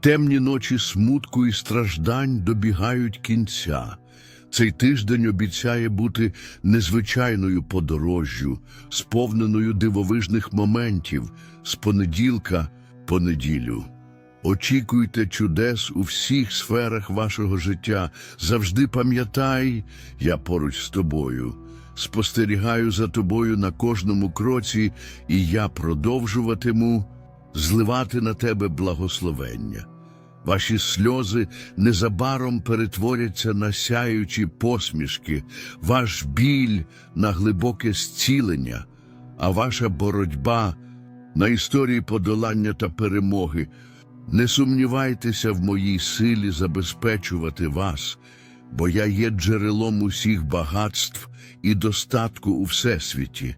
Темні ночі смутку і страждань добігають кінця. Цей тиждень обіцяє бути незвичайною подорожжю, сповненою дивовижних моментів з понеділка по неділю. Очікуйте чудес у всіх сферах вашого життя. Завжди пам'ятай, я поруч з тобою. Спостерігаю за тобою на кожному кроці, і я продовжуватиму зливати на тебе благословення. Ваші сльози незабаром перетворяться на сяючі посмішки, ваш біль на глибоке зцілення, а ваша боротьба на історії подолання та перемоги. Не сумнівайтеся в моїй силі забезпечувати вас, бо я є джерелом усіх багатств і достатку у всесвіті.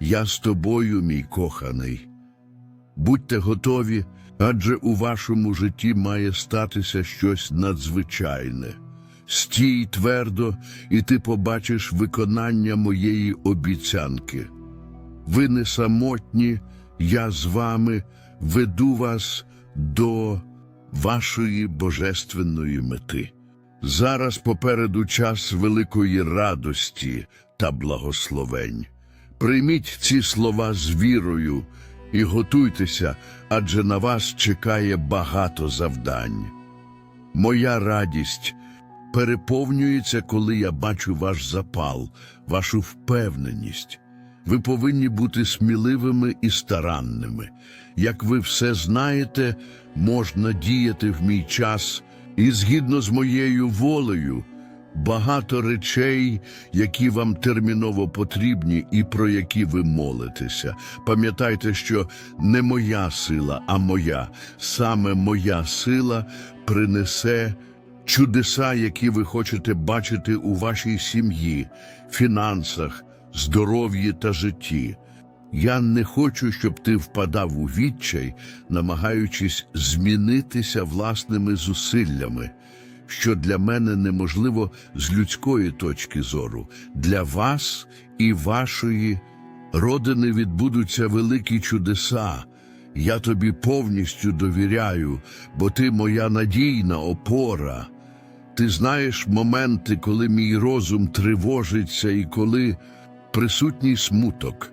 Я з тобою, мій коханий. Будьте готові, адже у вашому житті має статися щось надзвичайне. Стій твердо, і ти побачиш виконання моєї обіцянки. Ви не самотні, я з вами веду вас до вашої божественної мети. Зараз попереду час великої радості та благословень. Прийміть ці слова з вірою і готуйтеся, адже на вас чекає багато завдань. Моя радість переповнюється, коли я бачу ваш запал, вашу впевненість. Ви повинні бути сміливими і старанними. Як ви все знаєте, можна діяти в мій час, і згідно з моєю волею, багато речей, які вам терміново потрібні і про які ви молитеся. Пам'ятайте, що не моя сила, а моя, саме моя сила принесе чудеса, які ви хочете бачити у вашій сім'ї, фінансах, здоров'ї та житті. Я не хочу, щоб ти впадав у відчай, намагаючись змінитися власними зусиллями, що для мене неможливо з людської точки зору. Для вас і вашої родини відбудуться великі чудеса. Я тобі повністю довіряю, бо ти моя надійна опора. Ти знаєш моменти, коли мій розум тривожиться і коли присутній смуток.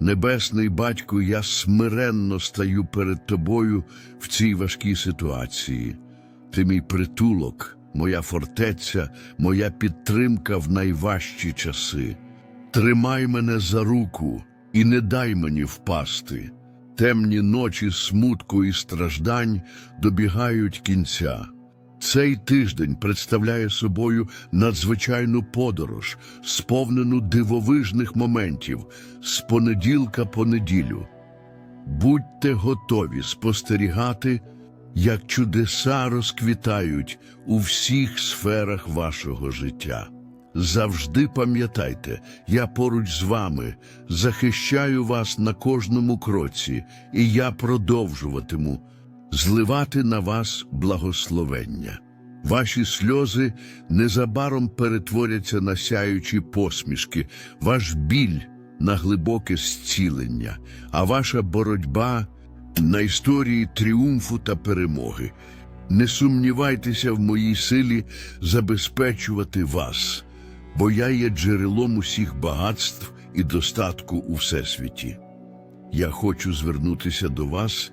Небесний Батько, я смиренно стаю перед Тобою в цій важкій ситуації. Ти мій притулок, моя фортеця, моя підтримка в найважчі часи. Тримай мене за руку і не дай мені впасти. Темні ночі смутку і страждань добігають кінця. Цей тиждень представляє собою надзвичайну подорож, сповнену дивовижних моментів з понеділка по неділю. Будьте готові спостерігати, як чудеса розквітають у всіх сферах вашого життя. Завжди пам'ятайте, я поруч з вами, захищаю вас на кожному кроці, і я продовжуватиму зливати на вас благословення. Ваші сльози незабаром перетворяться на сяючі посмішки, ваш біль на глибоке зцілення, а ваша боротьба на історії тріумфу та перемоги. Не сумнівайтеся в моїй силі забезпечувати вас, бо я є джерелом усіх багатств і достатку у всесвіті. Я хочу звернутися до вас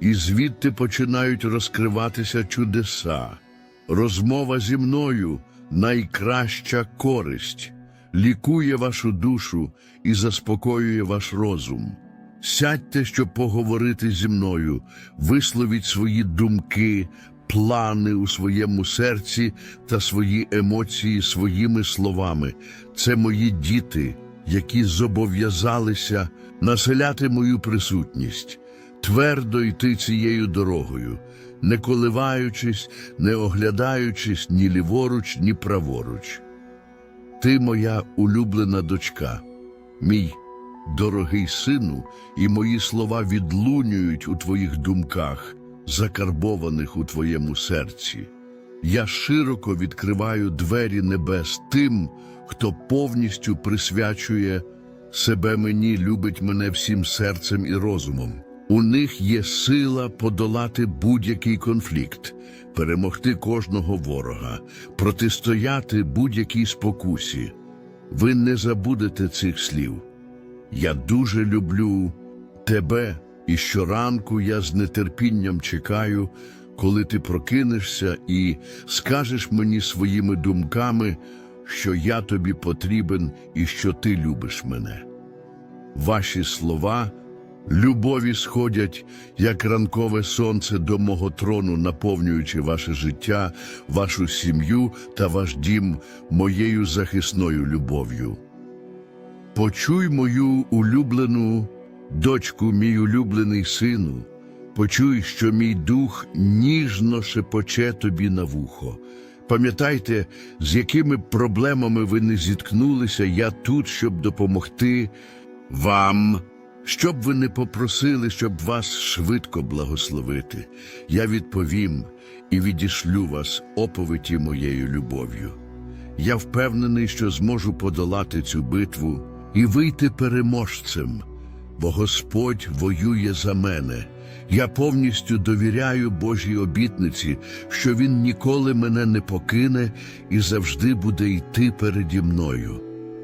і звідти починають розкриватися чудеса. Розмова зі мною найкраща користь, лікує вашу душу і заспокоює ваш розум. Сядьте, щоб поговорити зі мною, висловіть свої думки, плани у своєму серці та свої емоції своїми словами. Це мої діти, які зобов'язалися населяти мою присутність, твердо йти цією дорогою, не коливаючись, не оглядаючись ні ліворуч, ні праворуч. Ти моя улюблена дочка, мій дорогий сину, і мої слова відлунюють у твоїх думках, закарбованих у твоєму серці. Я широко відкриваю двері небес тим, хто повністю присвячує себе мені, любить мене всім серцем і розумом. У них є сила подолати будь-який конфлікт, перемогти кожного ворога, протистояти будь-якій спокусі. Ви не забудете цих слів. Я дуже люблю тебе, і щоранку я з нетерпінням чекаю, коли ти прокинешся і скажеш мені своїми думками, що я тобі потрібен і що ти любиш мене. Ваші слова любові сходять, як ранкове сонце до мого трону, наповнюючи ваше життя, вашу сім'ю та ваш дім моєю захисною любов'ю. Почуй мою улюблену дочку, мій улюблений сину, почуй, що мій дух ніжно шепоче тобі на вухо. Пам'ятайте, з якими проблемами ви не зіткнулися, я тут, щоб допомогти вам. Щоб ви не попросили, щоб вас швидко благословити, я відповім і відішлю вас оповиті моєю любов'ю. Я впевнений, що зможу подолати цю битву і вийти переможцем, бо Господь воює за мене. Я повністю довіряю Божій обітниці, що Він ніколи мене не покине і завжди буде йти переді мною.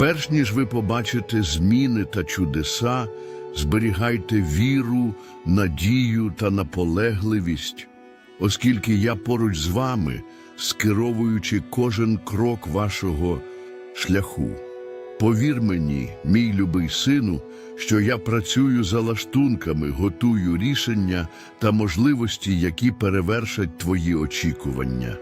Перш ніж ви побачите зміни та чудеса, зберігайте віру, надію та наполегливість, оскільки я поруч з вами, скеровуючи кожен крок вашого шляху. Повір мені, мій любий сину, що я працюю за лаштунками, готую рішення та можливості, які перевершать твої очікування.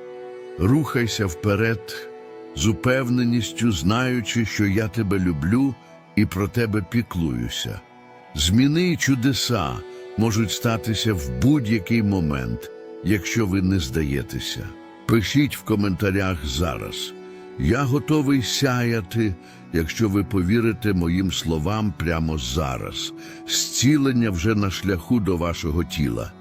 Рухайся вперед з упевненістю, знаючи, що я тебе люблю і про тебе піклуюся. Зміни й чудеса можуть статися в будь-який момент, якщо ви не здаєтеся. Пишіть в коментарях зараз. Я готовий сяяти, якщо ви повірите моїм словам прямо зараз. Зцілення вже на шляху до вашого тіла.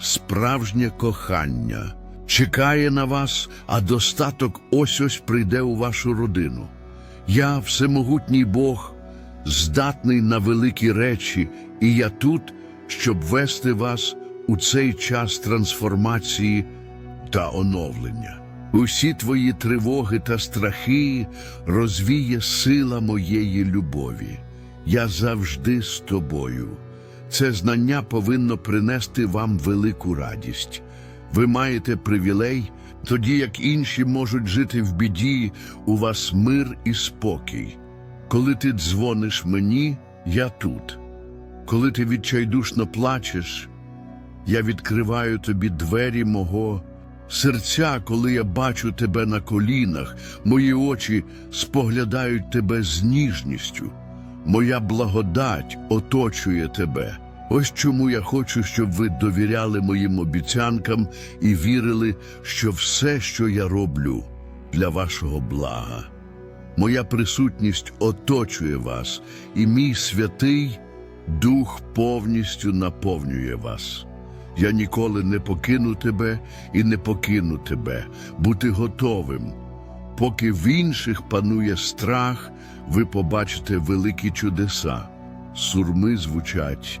Справжнє кохання чекає на вас, а достаток ось ось прийде у вашу родину. Я, всемогутній Бог, здатний на великі речі, і я тут, щоб вести вас у цей час трансформації та оновлення. Усі твої тривоги та страхи розвіє сила моєї любові. Я завжди з тобою. Це знання повинно принести вам велику радість. Ви маєте привілей, тоді як інші можуть жити в біді, у вас мир і спокій. Коли ти дзвониш мені, я тут. Коли ти відчайдушно плачеш, я відкриваю тобі двері мого Серця, коли я бачу тебе на колінах, мої очі споглядають тебе з ніжністю. Моя благодать оточує тебе. Ось чому я хочу, щоб ви довіряли моїм обіцянкам і вірили, що все, що я роблю, для вашого блага. Моя присутність оточує вас, і мій святий Дух повністю наповнює вас. Я ніколи не покину тебе і не покину тебе, бути готовим. Поки в інших панує страх, ви побачите великі чудеса. Сурми звучать,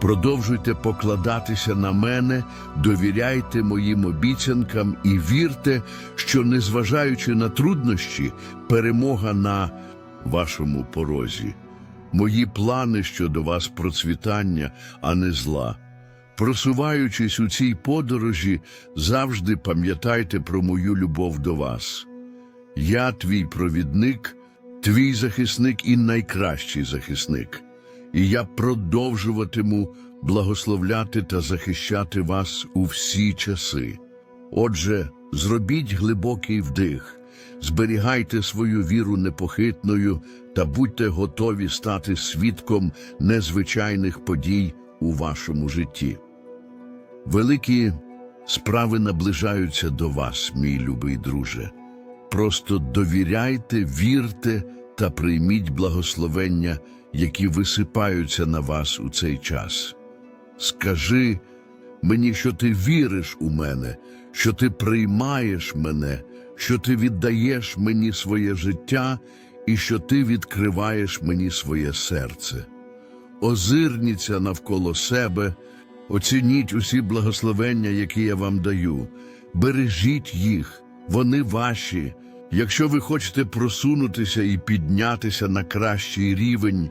Продовжуйте покладатися на мене, довіряйте моїм обіцянкам і вірте, що, незважаючи на труднощі, перемога на вашому порозі. Мої плани щодо вас процвітання, а не зла. Просуваючись у цій подорожі, завжди пам'ятайте про мою любов до вас. Я твій провідник, твій захисник і найкращий захисник. І я продовжуватиму благословляти та захищати вас у всі часи. Отже, зробіть глибокий вдих, зберігайте свою віру непохитною та будьте готові стати свідком незвичайних подій у вашому житті. Великі справи наближаються до вас, мій любий друже. Просто довіряйте, вірте та прийміть благословення, які висипаються на вас у цей час. Скажи мені, що ти віриш у мене, що ти приймаєш мене, що ти віддаєш мені своє життя і що ти відкриваєш мені своє серце. Озирніться навколо себе, оцініть усі благословення, які я вам даю, бережіть їх, вони ваші. Якщо ви хочете просунутися і піднятися на кращий рівень,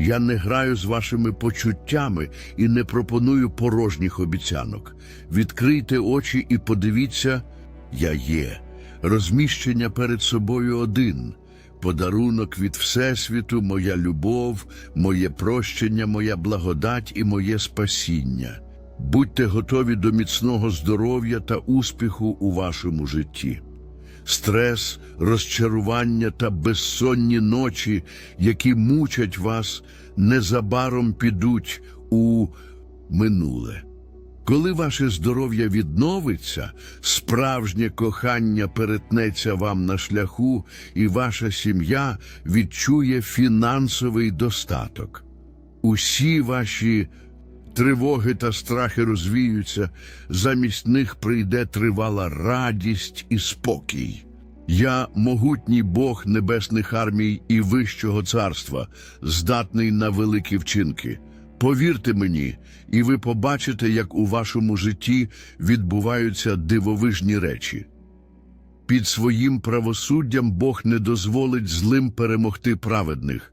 Я не граю з вашими почуттями і не пропоную порожніх обіцянок. Відкрийте очі і подивіться, я є. Розміщення перед собою один. Подарунок від Всесвіту, моя любов, моє прощення, моя благодать і моє спасіння. Будьте готові до міцного здоров'я та успіху у вашому житті. Стрес, розчарування та безсонні ночі, які мучать вас, незабаром підуть у минуле. Коли ваше здоров'я відновиться, справжнє кохання перетнеться вам на шляху, і ваша сім'я відчує фінансовий достаток. Усі ваші тривоги та страхи розвіються, замість них прийде тривала радість і спокій. Я могутній Бог небесних армій і вищого царства, здатний на великі вчинки. Повірте мені, і ви побачите, як у вашому житті відбуваються дивовижні речі. Під своїм правосуддям Бог не дозволить злим перемогти праведних.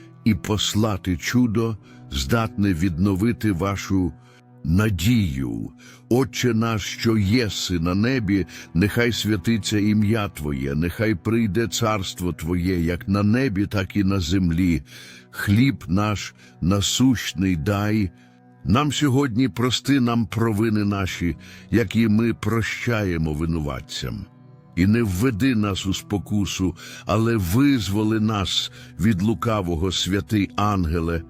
і послати чудо, здатне відновити вашу надію. Отче наш, що єси на небі, нехай святиться ім'я Твоє, нехай прийде царство Твоє, як на небі, так і на землі. Хліб наш насущний дай. Нам сьогодні прости нам провини наші, як і ми прощаємо винуватцям. І не введи нас у спокусу, але визволи нас від лукавого святий ангеле.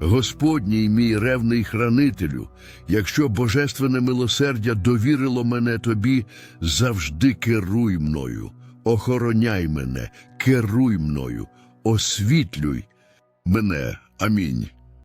Господній мій ревний хранителю, якщо божественне милосердя довірило мене тобі, завжди керуй мною, охороняй мене, керуй мною, освітлюй мене. Амінь.